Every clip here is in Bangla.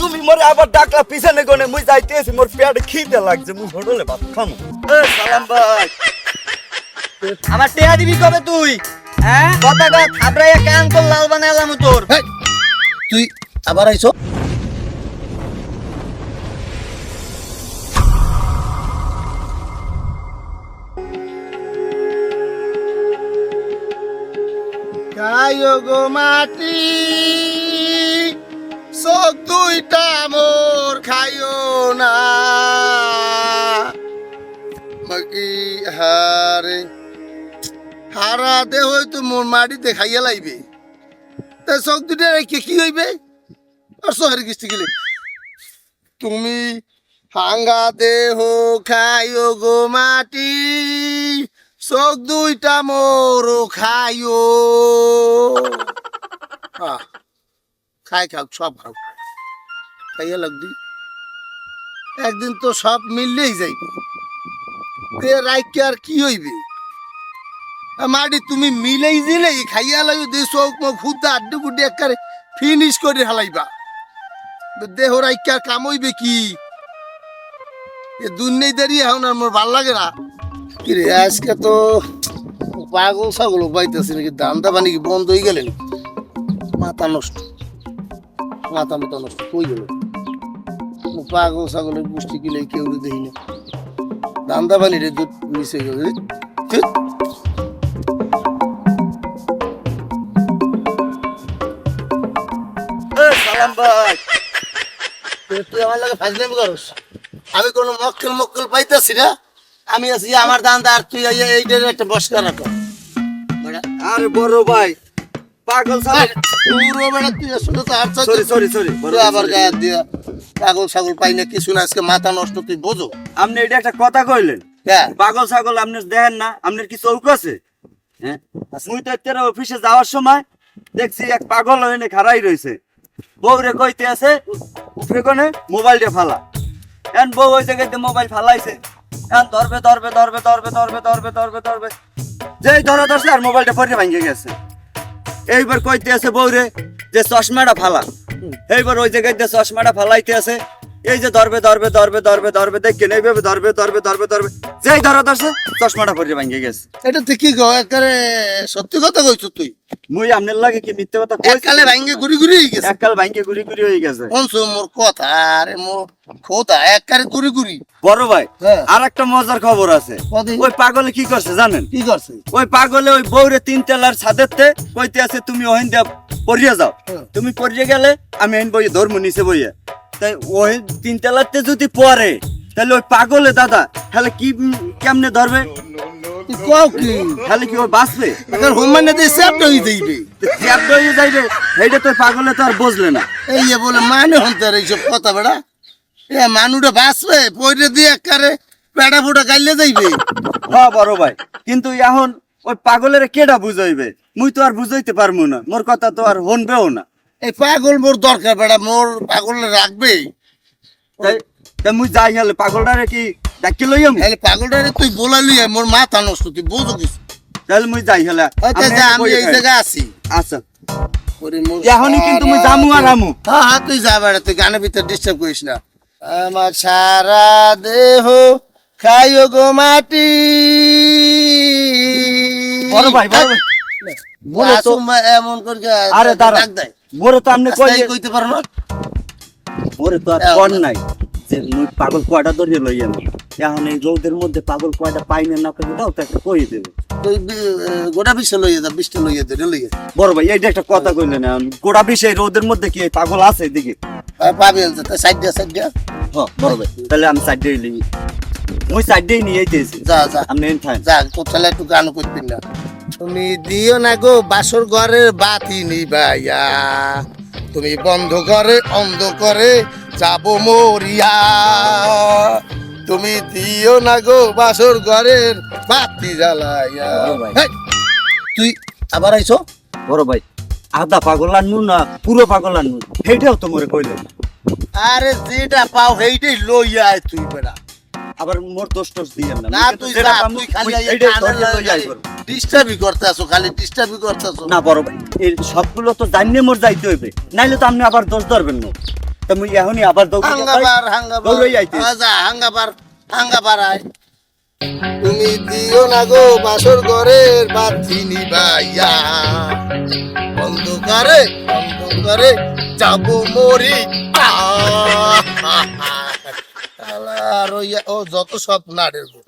তুমি মোরে আবার ডাকলা পিছনে গনে মুই যাইতেছি মোর পেটে খিদে লাগছে মুই হোটেলে ভাত খামু। এ সালাম ভাই। আমার টেহা দিবি কবে তুই? হ্যাঁ? কথাটা থাবড়াইয়া কান কর লাল বানাইলাম তোর? তুই আবার আইছো? খাইও গো মাটি। চোখ দুইটা মোর খাইও না। বাকি হারে। হারা দে হয়তো মোর মাটিতে খাইয়া লাইবে। তা চোখ দুটা রেখে কি হইবে? আর শহরে গেছি গেলে তুমি হাঙ্গা দেহ খাইও গো মাটি। চোখ দুইটা মোর খাইও। আহ, খাই খাও সব খাও খাইয়া লাগদি একদিন তো সব মিললেই যাইবে। তে রাইকে আর কি হইবে? মাটি তুমি মিলেই দিলেই খাইয়া লাগবে দে, চোখ মুখ ফুদা আড্ডু গুড্ডি একারে ফিনিশ করে হালাইবা। দেহ রাইকে আর কাম হইবে কি? এ দুনিয়ায় দাঁড়িয়ে এখন আর মোর ভালো লাগে না। কি রে আজকে তো পাগল ছাগল পাইতেছি নাকি? দান্দা বানি কি বন্ধ হয়ে গেলেন মাথা নষ্ট। মাথা মাথা নষ্ট কই গেল? পাগল ছাগলের পুষ্টি কিলে কেউ দেখি না। দান্দা বানি রে দুধ মিশে গেল সালাম তুই- আমার লাগে ফাজলামি করস? আমি কোনো মক্কেল মক্কেল পাইতেছি না। আমি আছি আমার দান্দা আর তুই এই- এইটার একটা বসকা রাখো। আরে বড় ভাই পাগল সালাম পুরো বেড়া তুই আসলে তো আর সরি সরি সরি আবার গায়ে দিয়া পাগল ছাগল পাই না কিছু না আজকে মাথা নষ্ট তুই বোঝো। আপনি এটা একটা কথা কইলেন। হ্যাঁ। পাগল ছাগল আপনি দেখেন না আপনার কি চৌক আছে? হ্যাঁ? মুই তো এত্যারা অফিসে যাওয়ার সময় দেখছি এক পাগল হয়ে খাড়াই রয়েছে বউরে কইতে আছে উপরে কোনে মোবাইলটা ফালা। এখন বউ ওই জায়গাতে মোবাইল ফালাইছে। এখন ধরবে ধরবে ধরবে ধরবে ধরবে ধরবে ধরবে ধরবে। যেই ধরা ধরছে আর মোবাইলটা পরে ভাঙে গেছে। এইবার কইতে আছে বউরে যে চশমাটা ফালা। এইবার ওই জায়গায় যে চশমাটা ফালাইতে আছে এই যে ধরবে ধরবে ধরবে ধরবে ধরবে দেখেন এইভাবে ধরবে ধরবে ধরবে ধরবে যেই ধরা ধরছে চশমাটা পরে ভাঙে গেছে। এটা তুই কি গো একারে সত্যি কথা কইছ তুই? মুই আপনার লাগে কি মিথ্যে কথা কইছি? এককালে ভাঙ্গে ঘুরি ঘুরি হয়ে গেছে। এককাল ভাঙে গুড়ি গুড়ি হয়ে গেছে। শুনছো মোর কথা আরে মোর খোদা এককারে ঘুরি ঘুরি বড় ভাই হ্যাঁ। আর একটা মজার খবর আছে। ওই পাগলে কি করছে জানেন? কি করছে? ওই পাগলে ওই বউরে তিন তেলার ছাদেরতে কইতে আছে তুমি ওহিন দিয়া পড়িয়ে যাও। হ্যাঁ। তুমি পড়িয়ে গেলে আমি এন বইয়ে ধর্ম নিচে বইয়ে। তাই ওই তিন তেলাতে যদি পড়ে তাহলে ওই পাগলে দাদা তাহলে কি কেমনে ধরবে? কও কি? তাহলে কি ওই বাঁচবে? এখন হুমানে দিয়ে সেপটা হয়ে যাইবে। চ্যাপ্ট হয়ে যাইবে এইটা তো পাগলে তো আর বুঝলে না। এই বলে মানে হন্তে আর এইসব কথা বেড়া। এ বাঁচবে পয়রে দিয়ে পেটা ফুটা গাইলে যাইবে। হ্যাঁ বড় ভাই কিন্তু এখন ওই পাগলের কেডা বুঝাইবে? মুই তো আর বুঝাইতে পারব না মোর কথা তো আর হনবেও না। এই পাগল মোর দরকার বেড়া মোর পাগল রাখবে। মুই যাই হলে পাগলটারে কি ডাকি পাগলটারে তুই বলালি মোর মাথা নষ্ট তুই বোঝো কিছু। তাহলে মুই যাই হলে। আমি এই আছি। আচ্ছা। এখনই কিন্তু মুই জামু আর আমু। হ্যাঁ হ্যাঁ তুই যা বেড়া তুই গানের ভিতরে ডিস্টার্ব করিস না। আমার সারা দেহ খাইও গো মাটি। বড় ভাই বড় ভাই। বলে তো এমন করে আরে দাঁড়া। দেয়। মোরে তো আপনি কই কইতে পারো না? মোরে তো আর কোন নাই যে মুই পাগল কয়টা ধরিয়ে লইয়াম এখন এই রোদের মধ্যে পাগল কয়টা পাই না না পাই দাও তো একটা কই দেবে। গোটা বিশ্ব লইয়ে যা লইয়ে লইয়ে বড় ভাই এইটা একটা কথা কইলেন রোদের মধ্যে কি পাগল আছে এদিকে? পাবি তাই সাইড দিয়া সাইড দিয়া। হ্যাঁ বড় ভাই তাহলে আমি সাইড দিয়ে লিবি মুই সাইড দিয়ে নিয়ে আইতেছি। যা যা। এন থাকেন। যা কোথালে একটু গান করবি না। তুমি দিও না গো বাসর ঘরের বাতি নিবাইয়া। তুমি বন্ধ করে অন্ধ করে যাব মরিয়া। তুমি দিও না গো বাসর ঘরের বাতি জ্বালাইয়া। তুই আবার আইছো? বড় ভাই আধা পাগল আনু না পুরো পাগল আনু সেইটাও তো মোরে কইলেন আরে যেটা পাও সেইটাই লইয়া আয় তুই বেড়া। আবার মোর দোষ টোষ দিয়ে না না তুই যা তুই খালি ডিস্টার্বই করতে আসো খালি ডিস্টার্বই করতে আসো না বড় ভাই এই সবগুলো তো জানিয়ে মোর যাইতে হইবে। নাইলে তো আপনি আবার দোষ ধরবেন না তা মুই এখনই আবার হাঙ্গাবার হাঙ্গাবার আজা হাঙ্গাবার হাঙ্গাবার আয় তুমি দিও না গো বাসর ঘরের বাতি নিবাইয়া অন্ধকারে অন্ধকারে যাব মরি। আর ও যত সব নাড়ের গো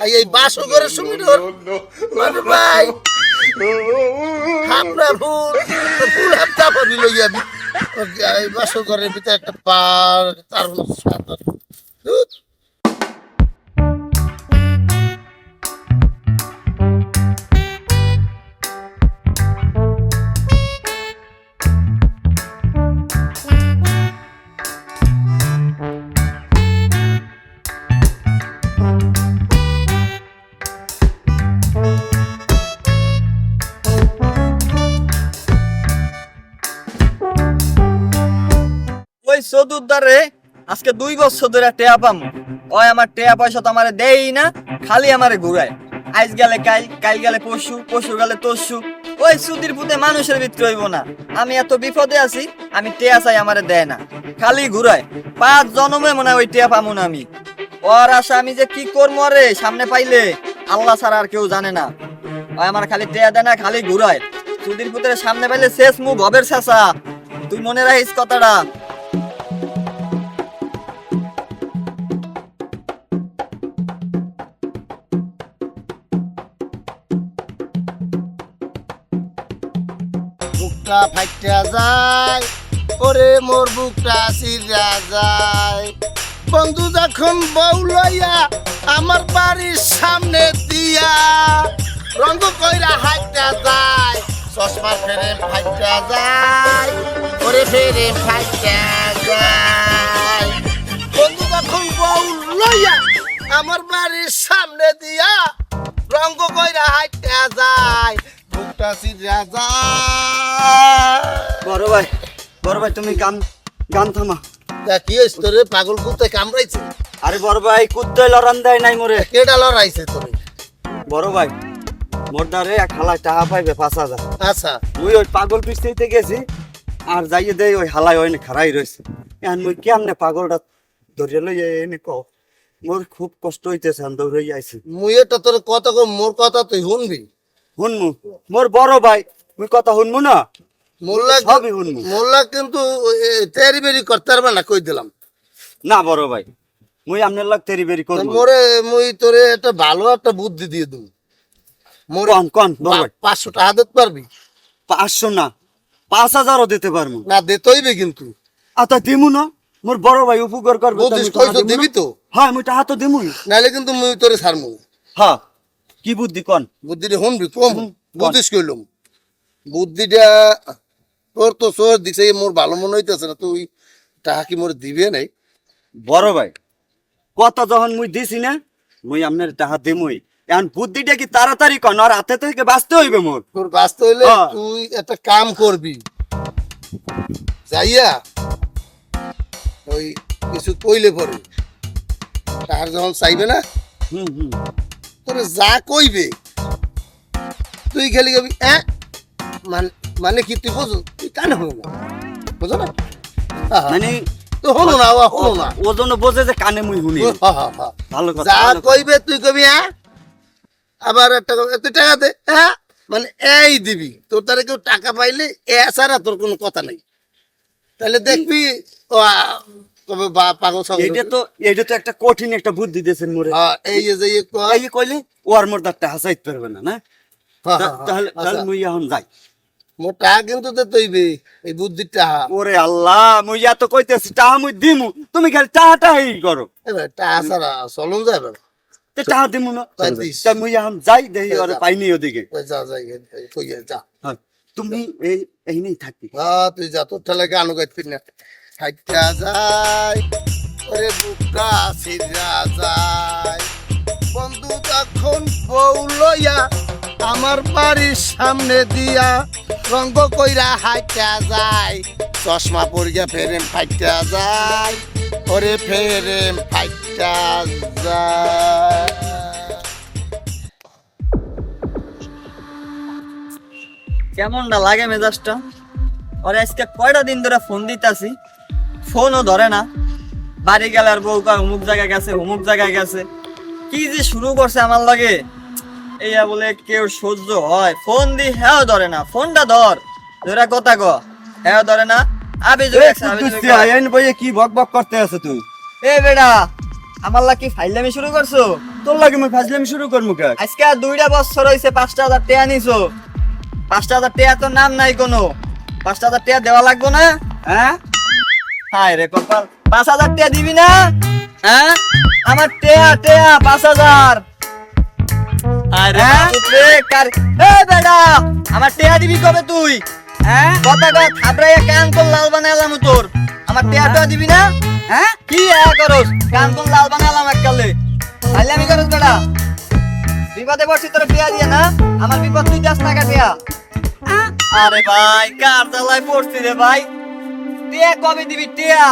এই বাসর ঘরের সঙ্গে মানে ভাই, হামরা ফুল ফুল হামটা পাবি লইয়া বি এই বাসর ঘরের ভিতরে একটা পার তার চতুর্দারে আজকে দুই বছর ধরে টেয়া পাম। ওই আমার টেয়া পয়সা তো আমারে দেই না, খালি আমারে ঘুরায়। আইজ গেলে কাইল কাইল গেলে পশু পশু গেলে তসু। ওই সুদির পুতে মানুষের ভিতরে হইব না। আমি এত বিপদে আছি, আমি টেয়া চাই আমারে দেয় না। খালি ঘুরায়। পাঁচ জনমে মনে ওই টেয়া পামু না আমি। ওর আশা আমি যে কি করব রে সামনে পাইলে আল্লাহ ছাড়া আর কেউ জানে না। ওই আমার খালি টেয়া দেয় না, খালি ঘুরায়। সুদির পুতের সামনে পাইলে শেষ মুখ ভবের শেষা। তুই মনে রাখিস কথাটা। বুকটা ফাইটা যায়, ওরে মোর বুকটা সিরা যায়। বন্ধু যখন বউ লইয়া আমার বাড়ির সামনে দিয়া রঙ্গ কইরা হাইটা যায় চশমা ফেরে ফাইটা যায়, ওরে ফেরে ফাইটা যায়। বন্ধু যখন বউ লইয়া আমার বাড়ির সামনে দিয়া রঙ্গ কইরা হাইটা যায় সিরা যায় বড় ভাই বড় ভাই তুমি গান গান থামা। তা কি হইছে তোরে? পাগল কুত্তে কামড়াইছে? আরে বড় ভাই কুত্তই লড়ান দেয় নাই মোরে। কেডা লড়াইছে তোরে? বড় ভাই মোরদারে এক হালায় টাকা পাইবে পাঁচ হাজার। আচ্ছা। মুই ওই পাগল পিস্তিতে গেছি আর যাইয়ে দেই ওই হালায় ওই খারাই রয়েছে এখন মুই কেমনে পাগলটা ধরিয়ে লই এনে কও? মোর খুব কষ্ট হইতেছে আমি দৌড়ে আইছি। মুই এটা তোর কত কো মোর কথা তুই শুনবি? শুনমু মোর বড় ভাই মুই কথা শুনমু না? মোল্লা সবই শুনমু মোল্লা কিন্তু তেরি বেরি করতে পারবে না কই দিলাম। না বড় ভাই মুই আপনার লাগ তেরি বেরি তা করব। মোরে মুই তোরে একটা ভালো একটা বুদ্ধি দিয়ে দেব। মোর কন কন বড় ভাই পা- পাঁচশো টাকা দিতে পারবি? পাঁচশো না পাঁচ হাজারও দিতে পারব। না দিতে হইবে কিন্তু। আতা দিমু না? মোর বড় ভাই উপকার করবে তো মুই টাকা কইছো দিবি তো? হ্যাঁ মুই টাকা তো দিমুই। নাহলে কিন্তু মুই তোরে ছাড়মু। হ্যাঁ। কি বুদ্ধি কন? বুদ্ধিটা শুনবি কম। বুদ্ধিস কইলাম বুদ্ধিটা তোর তো সোর দিছে মোর ভালো মনে হইতেছে না তুই টাকা কি মোর দিবে নাই? বড় ভাই কথা যখন মুই দিছি না মুই আপনার টাকা দিমুই। এখন বুদ্ধিটা কি তাড়াতাড়ি কন আর হাতে থেকে বাঁচতে হইবে মোর? তোর বাঁচতে হইলে। তুই একটা কাম করবি। যাইয়া ওই কিছু কইলে পরে। তার যখন চাইবে না হুম হুম। তোরে যা কইবে তুই খেলি গবি হ্যাঁ মানে মানে কি তুই বোঝো তুই কানে হলো না? বুঝো না? মানে তুই হলো না ও হলো না। ও জন্য বোঝে যে কানে মুই শুনি। ভালো কথা যা কইবে তুই কবি হ্যাঁ আবার একটা তুই টাকা দে হ্যাঁ মানে এই দিবি তোর তারে কেউ টাকা পাইলে এ ছাড়া তোর কোনো কথা নাই। তাহলে দেখবি ও আ, কবে বা পাগল সঙ্গে এইটা তো এইটা তো একটা কঠিন একটা বুদ্ধি দিয়েছেন মোরে। হ্যাঁ, এই যে এই কইলে ও আর মোর দাঁতটা হাসাইতে পারবে না না? হ্যাঁ, তা- হ্যাঁ, তাহলে আচ্ছা। তাহলে মুই এখন যাই। মোর টাকা কিন্তু দে তৈবে এই বুদ্ধিটা। ওরে আল্লাহ মুই এত কইতেছি টাহা মুই দিমু। তুমি খালি টাহাটা এই করো টাকা ছাড়া চলুন যাবে তে টাহা দিমু না তাই মুই এখন যাই দেই ওরে পাইনি ওদিকে। যা যাই যা। তুমি এই এই নেই থাকবি হ্যাঁ তুই যা তোর ঠেলে গান গাইতে না। হাইটা যায়, ওরে বুকটা সিরা যায়। বন্ধু তখন বউ লইয়া আমার বাড়ির সামনে দিয়া রঙ্গ কইরা হাইটা যায়। চশমা পরিয়া ফেরেম ফাইটা যায়, ওরে ফেরেম ফাইটা যায়। কেমনটা লাগে মেজাজটা? ওরে আজকে কয়টা দিন ধরে ফোন দিতাছি? ফোনও ধরে না। বাড়ি গেলে আর বউ কয় অমুক জায়গায় গেছে অমুক জায়গায় গেছে। কি যে শুরু করছে আমার লাগে। এইয়া বলে কেউ সহ্য হয়। ফোন দি হ্যাঁ ধরে না। ফোনটা ধর। ধরা কথা ক। হ্যাঁ ধরে না। আবি আইন বইয়ে কি বক বক করতে আছে তুই? এ বেটা আমার লাগে ফাইলামি শুরু করছ? তোর লাগে আমি ফাজলামি শুরু করব কে? আজকে আর দুইটা বছর হয়েছে পাঁচটা হাজার টাকা নিছো। পাঁচটা হাজার টাকা তো নাম নাই কোনো। পাঁচটা হাজার টাকা দেওয়া লাগবো না? হ্যাঁ? হায় রে কপাল পাঁচ হাজার টাকা দিবি না? হ্যাঁ? আমার টেয়া টেয়া পাঁচ হাজার। হায় হ্যাঁ? আমার টেয়া দিবি কবে তুই? হ্যাঁ? কথা লাল বানালাম তোর। আমার টেয়া দিবি না? হ্যাঁ? কি হ্যাঁ করস? লাল বানালাম এককালে। তাইলে আমি করস বেটা। বিপদে পড়ছি তোর টেয়া দিয়ে না? আমার বিপদ তুই যাস টাকা টেয়া। আরে ভাই কার জ্বালায় পড়ছি রে ভাই? টিয়া কবে দিবি টিয়া?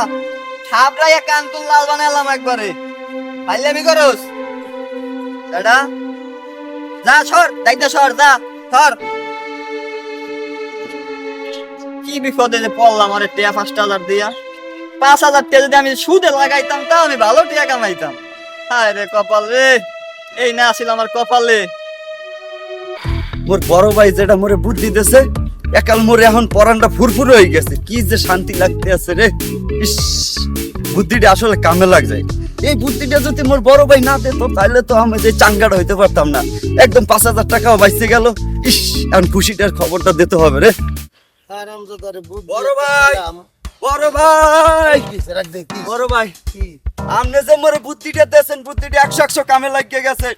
থাবড়াইয়া কান কোন লাল বানালাম একবারে। তাইলে আমি করস? বেটা যা, সর, দায়িত্ব সর, যা, সর। কি বিপদে যে পড়লাম আরে টিয়া, পাঁচটা হাজার দিয়া। পাঁচ হাজার টিয়া যদি আমি সুদে লাগাইতাম, তাও আমি ভালো টিয়া কামাইতাম। হায় রে কপাল রে, এই না আসিল আমার কপালে। মোর বড় ভাই যেটা মোরে বুদ্ধি দিতেছে একাল মোরে এখন পরানটা ফুরফুর হয়ে গেছে। কি যে শান্তি লাগতে আছে রে। ইস বুদ্ধিটা আসলে কামে লাগ যায়। এই বুদ্ধিটা যদি মোর বড় ভাই না দিত তাহলে তো আমি যে চাঙ্গাটা হইতে পারতাম না। একদম পাঁচ হাজার টাকাও বাইসে গেল। ইস এখন খুশিটার খবরটা দিতে হবে রে। বড় ভাই। বড় ভাই! বড় ভাই! কি? আপনি যে মোরে বুদ্ধিটা দিয়েছেন বুদ্ধিটা একশো একশো কামে লাগিয়ে গেছে।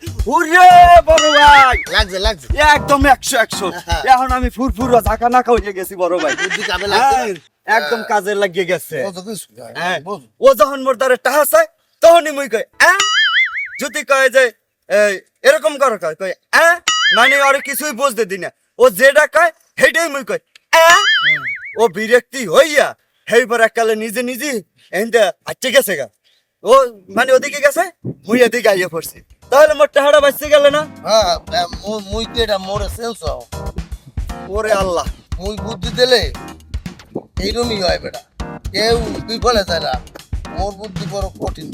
বড় ভাই। লাগছে লাগছে। একদম একশো একশো। এখন আমি ফুরফুর ঝাঁকা নাকা হয়ে গেছি বড় ভাই। বুদ্ধি কামে লাগছে হ্যাঁ, একদম কাজে লাগিয়ে গেছে। হ্যাঁ। ও যখন মোর দ্বারে টাহা তখনই মুই হ্যাঁ যদি কয় যে এই, এরকম করো কয় কয় হ্যাঁ মানে ওরে কিছুই বুঝতে দি না। ও যেটা কয় সেইটাই মুই কয় হ্যাঁ ও বিরক্তি হইয়া সেইবার এককালে নিজে নিজে এনতে আচ্ছা গেছে গা। ও মানে ওদিকে গেছে? মুই এদিকে আইয়া পড়ছি। তাহলে মোর টাহাটা বাঁচতে গেল না? হ্যাঁ মুই তো এটা মোরে সেন্স ওরে আল্লাহ। মুই বুদ্ধি দিলে এইরকমই হয় বেটা। কেউ বিফলে যায় না মোর বুদ্ধি বড় কঠিন।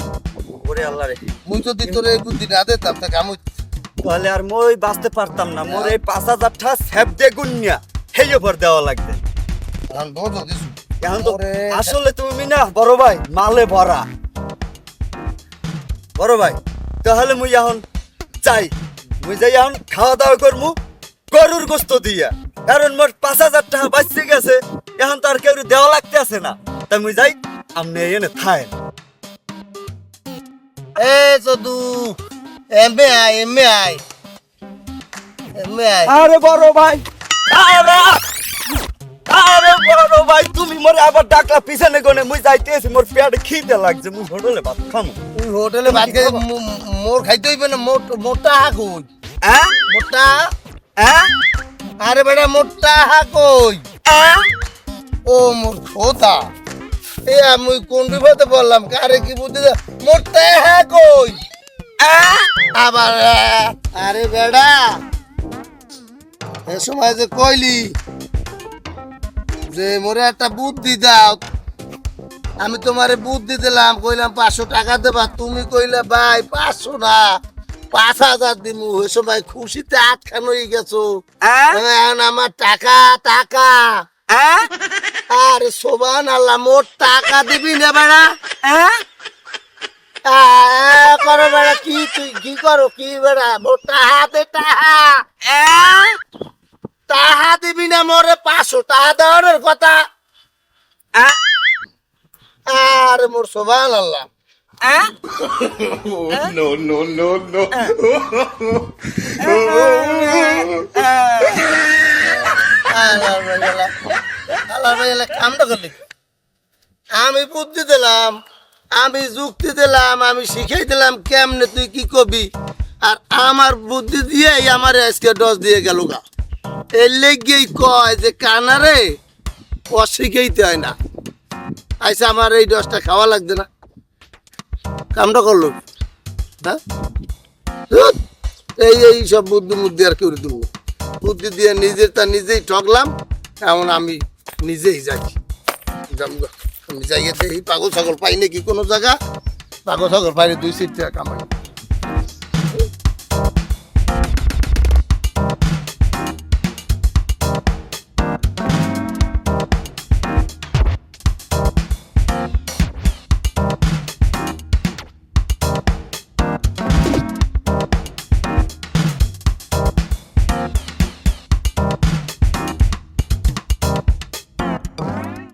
ওরে আল্লাহ রে। মুই যদি তোর এই বুদ্ধি না দিতাম তাকে আমি তাহলে আর মই বাঁচতে পারতাম না। মোর এই পাঁচ হাজারটা স্যাপ দে গুনিয়া সেই উপর দেওয়া লাগবে। এখন তো আসলে তুমি না বড় ভাই মালে ভরা। বড় ভাই তাহলে মুই এখন যাই। মুই যাই এখন খাওয়া দাওয়া করমু গরুর গোস্ত দিয়া। কারণ মোর পাঁচ হাজার টাকা বাঁচতে গেছে এখন তো আর কেউ দেওয়া লাগতে আছে না। তাই মুই যাই আপনি এনে থায় এ চদু এমে আই এমে আই এমে আই। আরে বড় ভাই। আরে বড় ভাই তুমি মোরে আবার ডাকলা পিছনে গনে মুই যাইতেছি মোর পেটে খিদে লাগছে মুই হোটেলে ভাত খামু। তুই হোটেলে ভাত খাই মোর খাইতে হইবে না মোট মোটা হাকুই হ্যাঁ? মোটা? হ্যাঁ? আরে বেটা মোটা হাকুই হ্যাঁ? ও মোর খোদা। এ আমি কোন বিপদে বললাম কারে কি বুদ্ধি মোটা হাকুই হ্যাঁ? আবার আরে বেড়া এ সময় যে কইলি যে মোরে একটা বুদ্ধি দাও। আমি তোমারে বুদ্ধি দিলাম কইলাম পাঁচশো টাকা দেবা। তুমি কইলে ভাই পাঁচশো না পাঁচ হাজার দিমু। ওই সময় খুশিতে আটখান হয়ে গেছো। হ্যাঁ? এখন আমার টাকা টাকা। হ্যাঁ? আরে সোবান আল্লাহ মোর টাকা দিবি না বেড়া। হ্যাঁ? করো বেড়া কি তুই কি করো কি বেড়া? মোর টাহা দে টাহা। টাহা দিবি না মোরে পাঁচশো টাকা দেওয়ার কথা। আরে মোর সোবান আল্লাহ আমি বুদ্ধি দিলাম আমি যুক্তি দিলাম আমি শিখাই দিলাম কেমনে তুই কি কবি আর আমার বুদ্ধি দিয়েই আমার আজকে ডস দিয়ে গেল গা। এর লেগেই কয় যে কানারে অশিখাইতে হয় না। আইসা আমার এই ডসটা খাওয়া লাগবে না। কামটা করল হ্যাঁ? এই এই সব বুদ্ধি মুদ্ধি আর করে দেবো বুদ্ধি দিয়ে নিজের তা নিজেই ঠকলাম এমন আমি নিজেই যাই আমি যাইয়ে দেখি পাগল ছাগল পাই নাকি কোনো জায়গা? পাগল ছাগল পাইলে দুই সিট টাকা কামাই।